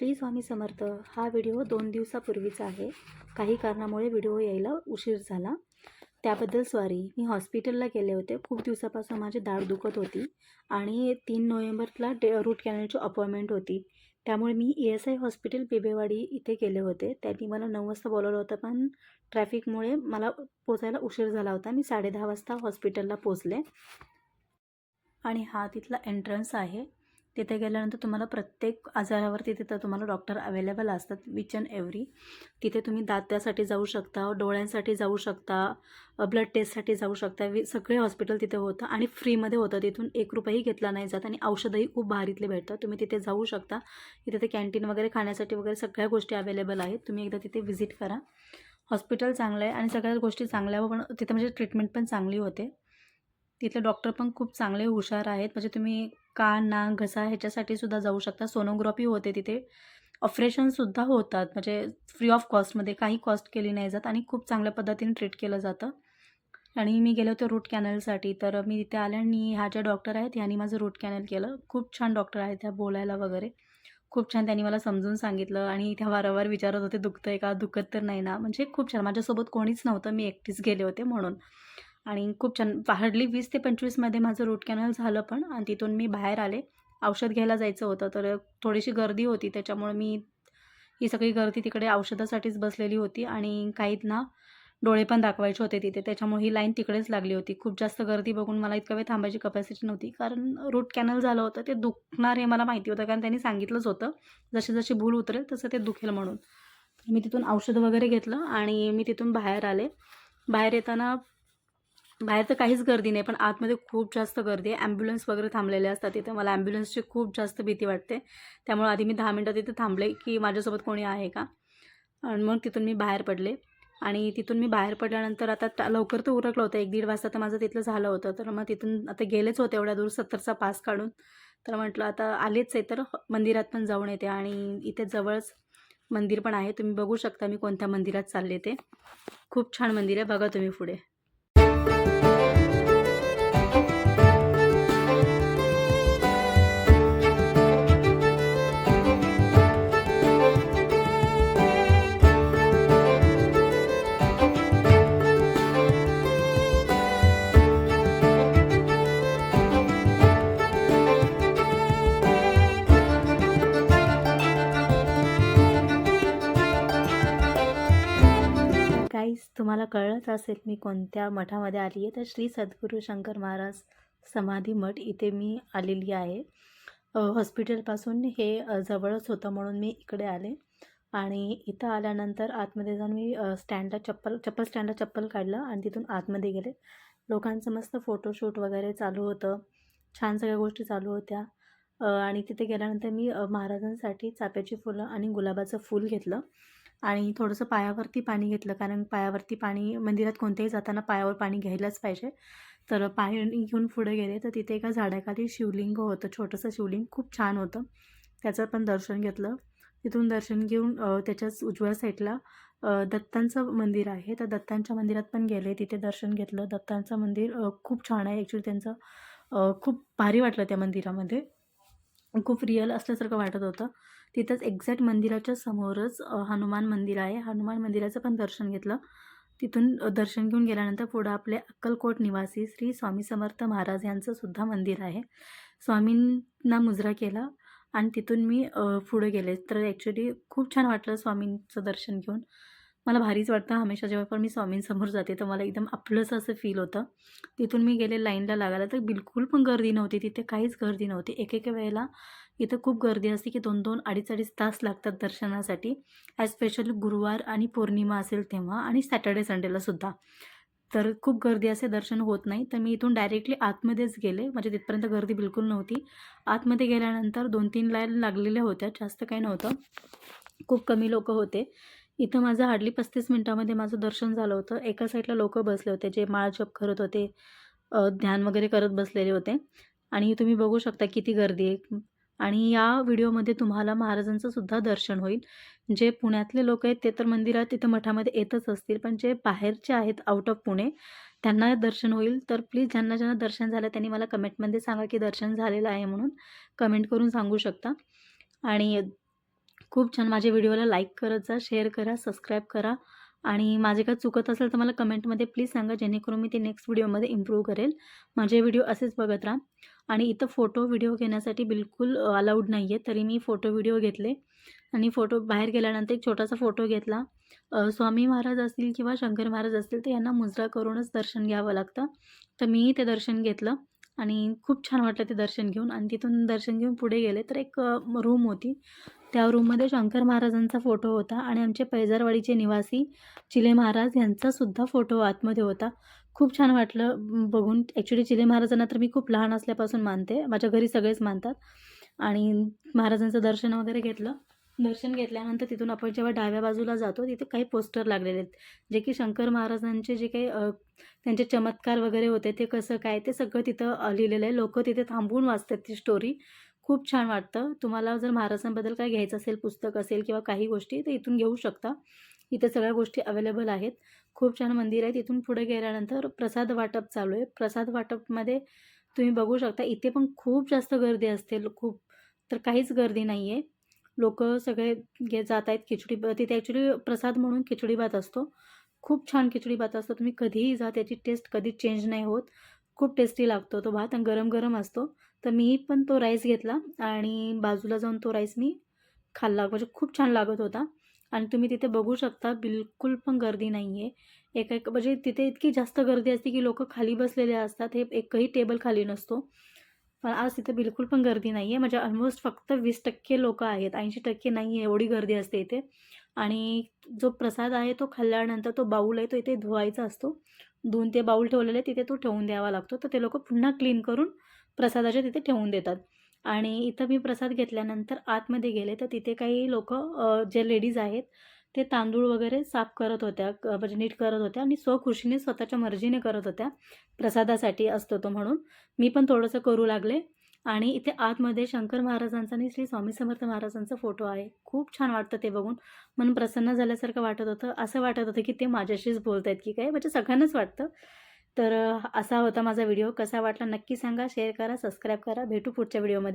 श्री स्वामी समर्थ. हा व्हिडिओ दोन दिवसापूर्वीचा आहे. काही कारणामुळे व्हिडिओ यायला उशीर झाला. त्याबद्दल सॉरी मी हॉस्पिटलला गेले होते. खूप दिवसापासून माझी दाढ दुखत होती आणि तीन नोव्हेंबरला डे रूट कॅनलची अपॉइंटमेंट होती. त्यामुळे मी E S I hospital Bibewadi इथे गेले होते. त्यांनी मला नऊ वाजता बोलवलं होतं पण ट्रॅफिकमुळे मला पोचायला उशीर झाला होता. मी साडेदहा वाजता हॉस्पिटलला पोचले. आणि हा तिथला एंट्रन्स आहे. तिथे गेल्यानंतर तुम्हाला प्रत्येक आजारावरती तिथं तुम्हाला डॉक्टर अवेलेबल असतात विच अँड एव्हरी तिथे तुम्ही दात्यासाठी जाऊ शकता डोळ्यांसाठी जाऊ शकता ब्लड टेस्टसाठी जाऊ शकता वि सगळे हॉस्पिटल तिथे होतं आणि फ्रीमध्ये होतं. तिथून एक रुपयाही घेतला नाही जात आणि औषधंही खूप भारीतले भेटतात. तुम्ही तिथे जाऊ शकता. तिथे ते कॅन्टीन वगैरे खाण्यासाठी वगैरे सगळ्या गोष्टी अवेलेबल आहेत. तुम्ही एकदा तिथे व्हिजिट करा. हॉस्पिटल चांगलं आहे आणि सगळ्या गोष्टी चांगल्या पण तिथे म्हणजे ट्रीटमेंट पण चांगली होते. तिथले डॉक्टर पण खूप चांगले हुशार आहेत. म्हणजे तुम्ही कान नाक घसा ह्याच्यासाठी सुद्धा जाऊ शकता. सोनोग्राफी होते तिथे. ऑपरेशनसुद्धा होतात. म्हणजे फ्री ऑफ कॉस्टमध्ये काही कॉस्ट केली नाही जात आणि खूप चांगल्या पद्धतीने ट्रीट केलं जातं. आणि मी गेले होते रूट कॅनलसाठी तर मी तिथे आले आणि ह्या ज्या डॉक्टर आहेत ह्यांनी माझं रूट कॅनल केलं. खूप छान डॉक्टर आहेत त्या बोलायला वगैरे. खूप छान त्यांनी मला समजून सांगितलं आणि त्या वारंवार विचारत होते दुखतं आहे का? दुखत तर नाही ना. म्हणजे खूप छान. माझ्यासोबत कोणीच नव्हतं. मी एकटीच गेले होते म्हणून. आणि खूप छान हार्डली वीस ते पंचवीसमध्ये माझं रूट कॅनल झालं पण आणि तिथून मी बाहेर आले. औषध घ्यायला जायचं होतं तर थोडीशी गर्दी होती त्याच्यामुळे मी ही सगळी गर्दी तिकडे औषधासाठीच बसलेली होती आणि काहीत ना डोळे पण दाखवायचे होते तिथे त्याच्यामुळे ही लाईन तिकडेच लागली होती. खूप जास्त गर्दी बघून मला इतका वेळ थांबायची कपॅसिटी नव्हती कारण रूट कॅनल झालं होतं ते दुखणार हे मला माहिती होतं कारण त्यांनी सांगितलंच होतं जशी जशी भूल उतरेल तसं ते दुखेल म्हणून. मी तिथून औषध वगैरे घेतलं आणि मी तिथून बाहेर आले. बाहेर येताना बाहेर तर काहीच गर्दी नाही पण आतमध्ये खूप जास्त गर्दी आहे. ॲम्ब्युलन्स वगैरे थांबलेले असतात तिथे. मला ॲम्ब्युलन्सची खूप जास्त भीती वाटते. त्यामुळे आधी मी दहा मिनटं तिथे थांबले की माझ्यासोबत कोणी आहे का? आणि मग तिथून मी बाहेर पडले. आणि तिथून मी बाहेर पडल्यानंतर आता लवकर तर उरकलं होतं. एक दीड वाजता तर माझं तिथलं झालं होतं. तर मग तिथून आता गेलेच होते एवढ्या दूर. सत्तरचा पास काढून. तर म्हटलं आता आलेच आहे. तर मंदिरात पण जाऊन येते. आणि इथे जवळच मंदिर पण आहे. तुम्ही बघू शकता मी कोणत्या मंदिरात चालले ते. खूप छान मंदिर आहे. बघा तुम्ही पुढे. गाईज तुम्हाला कळलंच असेल मी कोणत्या मठामध्ये आली आहे तर श्री सद्गुरू शंकर महाराज समाधी मठ इथे मी आलेली आहे. हॉस्पिटलपासून हे जवळच होतं म्हणून मी इकडे आले. आणि इथं आल्यानंतर आतमध्ये जाऊन मी स्टँडला चप्पल चप्पल स्टँडला चप्पल काढलं आणि तिथून आतमध्ये गेले. लोकांचं मस्त फोटोशूट वगैरे चालू होतं. छान सगळ्या गोष्टी चालू होत्या. आणि तिथे गेल्यानंतर मी महाराजांसाठी चाप्याची फुलं आणि गुलाबाचं फूल घेतलं. आणि थोडंसं पायावरती पाणी घेतलं कारण पायावरती पाणी मंदिरात कोणत्याही जाताना पायावर पाणी घ्यायलाच पाहिजे. तर पाणी घेऊन पुढे गेले तर तिथे एका झाडाखाली शिवलिंग होतं छोटंसं शिवलिंग खूप छान होतं. त्याचं पण दर्शन घेतलं. तिथून दर्शन घेऊन त्याच्याच उजव्या साईडला दत्तांचं मंदिर आहे. तर दत्तांच्या मंदिरात पण गेले तिथे दर्शन घेतलं. दत्तांचं मंदिर खूप छान आहे. ॲक्च्युली त्यांचं खूप भारी वाटलं त्या मंदिरामध्ये. खूप रिअल असल्यासारखं वाटत होतं. तिथंच एक्झॅक्ट मंदिराच्या समोरच हनुमान मंदिर आहे. हनुमान मंदिराचं पण दर्शन घेतलं. तिथून दर्शन घेऊन गेल्यानंतर पुढं आपले अक्कलकोट निवासी श्री स्वामी समर्थ महाराज यांचं सुद्धा मंदिर आहे. स्वामींना मुजरा केला आणि तिथून मी पुढं पुढे गेले. तर ॲक्च्युली खूप छान वाटलं स्वामींचं दर्शन घेऊन. मला भारीच वाटतं हमेशा जेव्हा पण मी स्वामींसमोर जाते तर मला एकदम आपलंसं असं फील होतं. तिथून मी गेले लाईनला लागायला तर बिलकुल पण गर्दी नव्हती. तिथे काहीच गर्दी नव्हती. एक एक वेळेला इथं खूप गर्दी असते की दोन दोन अडीच अडीच तास लागतात दर्शनासाठी ॲस्पेशली स्पेशली गुरुवार आणि पौर्णिमा असेल तेव्हा आणि सॅटर्डे संडेला सुद्धा. तर खूप गर्दी असे दर्शन होत नाही. तर मी इथून डायरेक्टली आतमध्येच गेले. म्हणजे तिथपर्यंत गर्दी बिलकुल नव्हती. आतमध्ये गेल्यानंतर दोन तीन लाईन लागलेल्या होत्या. जास्त काही नव्हतं. खूप कमी लोक होते. इथं माझं हार्डली पस्तीस मिनटामध्ये माझं दर्शन झालं होतं. एका साईडला लोक बसले होते जे माळ जप करत होते ध्यान वगैरे करत बसलेले होते. आणि तुम्ही बघू शकता किती गर्दी आहे. आणि या व्हिडिओमध्ये तुम्हाला महाराजांचं सुद्धा दर्शन होईल. जे पुण्यातले लोक आहेत ते तर मंदिरात तिथं मठामध्ये येतच असतील पण जे बाहेरचे आहेत आउट ऑफ पुणे त्यांना दर्शन होईल. तर प्लीज ज्यांना ज्यांना दर्शन झालं त्यांनी मला कमेंटमध्ये सांगा की दर्शन झालेलं आहे म्हणून. कमेंट करून सांगू शकता. आणि खूप छान माझ्या व्हिडिओला लाईक करत जा शेअर करा सबस्क्राईब करा आणि माझे काय चुकत असेल तर मला कमेंटमध्ये प्लीज सांगा जेणेकरून मी ते नेक्स्ट व्हिडिओमध्ये इम्प्रूव्ह करेल. माझे व्हिडिओ असेच बघत राहा. आणि इथं फोटो व्हिडिओ घेण्यासाठी बिलकुल अलाउड नाही आहे तरी मी फोटो व्हिडिओ घेतले. आणि फोटो बाहेर गेल्यानंतर एक छोटासा फोटो घेतला. स्वामी महाराज असतील किंवा शंकर महाराज असतील तर यांना मुजरा करूनच दर्शन घ्यावं लागतं. तर मीही ते दर्शन घेतलं आणि खूप छान वाटलं ते दर्शन घेऊन. आणि तिथून दर्शन घेऊन पुढे गेले. तर एक रूम होती. त्या रूममध्ये शंकर महाराजांचा फोटो होता आणि आमचे पैजारवाडीचे निवासी चिले महाराज यांचासुद्धा फोटो आतमध्ये होता. खूप छान वाटलं बघून. ॲक्च्युली चिले महाराजांना तर मी खूप लहान असल्यापासून मानते. माझ्या घरी सगळेच मानतात. आणि महाराजांचं दर्शन वगैरे घेतलं. दर्शन घेतल्यानंतर तिथून आपण जेव्हा डाव्या बाजूला जातो तिथे काही पोस्टर लागलेले आहेत. जे की शंकर महाराजांचे जे काही त्यांचे चमत्कार वगैरे होते ते कसं काय ते सगळं तिथं लिहिलेलं आहे. लोक तिथे थांबून वाचतात ती स्टोरी खूप छान वाटतं. तुम्हाला जर महाराजांबद्दल काय घ्यायचं असेल पुस्तक असेल किंवा काही गोष्टी तर इथून घेऊ शकता. इथे सगळ्या गोष्टी अवेलेबल आहेत. खूप छान मंदिर आहे तिथून पुढे गेल्यानंतर प्रसाद वाटप चालू आहे. प्रसाद वाटपमध्ये तुम्ही बघू शकता इथे पण खूप जास्त गर्दी असते. खूप तर काहीच गर्दी नाही आहे लोक सगळे घे जात आहेत. खिचडी तिथे ॲक्च्युली प्रसाद म्हणून खिचडी भात असतो. खूप छान खिचडी भात असतो. तुम्ही कधीही जा त्याची टेस्ट कधी चेंज नाही होत. खूप टेस्टी लागतो तो भात आणि गरम गरम असतो. तर मी पण तो राईस घेतला आणि बाजूला जाऊन तो राईस मी खाल्ला. म्हणजे खूप छान लागत होता. आणि तुम्ही तिथे बघू शकता बिलकुल पण गर्दी नाही आहे एका एक म्हणजे तिथे इतकी जास्त गर्दी असते की लोक खाली बसलेले असतात. हे एकही टेबल खाली नसतो. पण आज तिथे बिलकुल पण गर्दी नाही आहे म्हणजे ऑलमोस्ट फक्त वीस टक्के लोक आहेत. ऐंशी टक्के नाही आहे एवढी गर्दी असते इथे. आणि जो प्रसाद आहे तो खाल्ल्यानंतर तो बाऊल आहे तो इथे धुवायचा असतो. धुवून ते बाऊल ठेवलेले तिथे तो ठेवून द्यावा लागतो. तर ते लोक पुन्हा क्लीन करून प्रसादाच्या तिथे ठेवून देतात. आणि इथं मी प्रसाद घेतल्यानंतर आतमध्ये गेले तर तिथे काही लोक जे लेडीज आहेत ते तांदूळ वगैरे साफ करत होत्या म्हणजे नीट करत होत्या आणि स्वखुशीने स्वतःच्या मर्जीने करत होत्या. प्रसादासाठी असतो तो म्हणून. मी पण थोडंसं करू लागले आणि इथे आतमध्ये शंकर महाराजांचा आणि श्री स्वामी समर्थ महाराजांचा फोटो आहे. खूप छान वाटतं ते बघून. मन प्रसन्न झाल्यासारखं वाटत होतं. असं वाटत होतं की ते माझ्याशीच बोलत आहेत की काय म्हणजे सगळ्यांनाच वाटतं. तर असा होता माझा व्हिडिओ. कसा वाटला नक्की सांगा शेअर करा सबस्क्राईब करा. भेटू पुढच्या व्हिडिओमध्ये.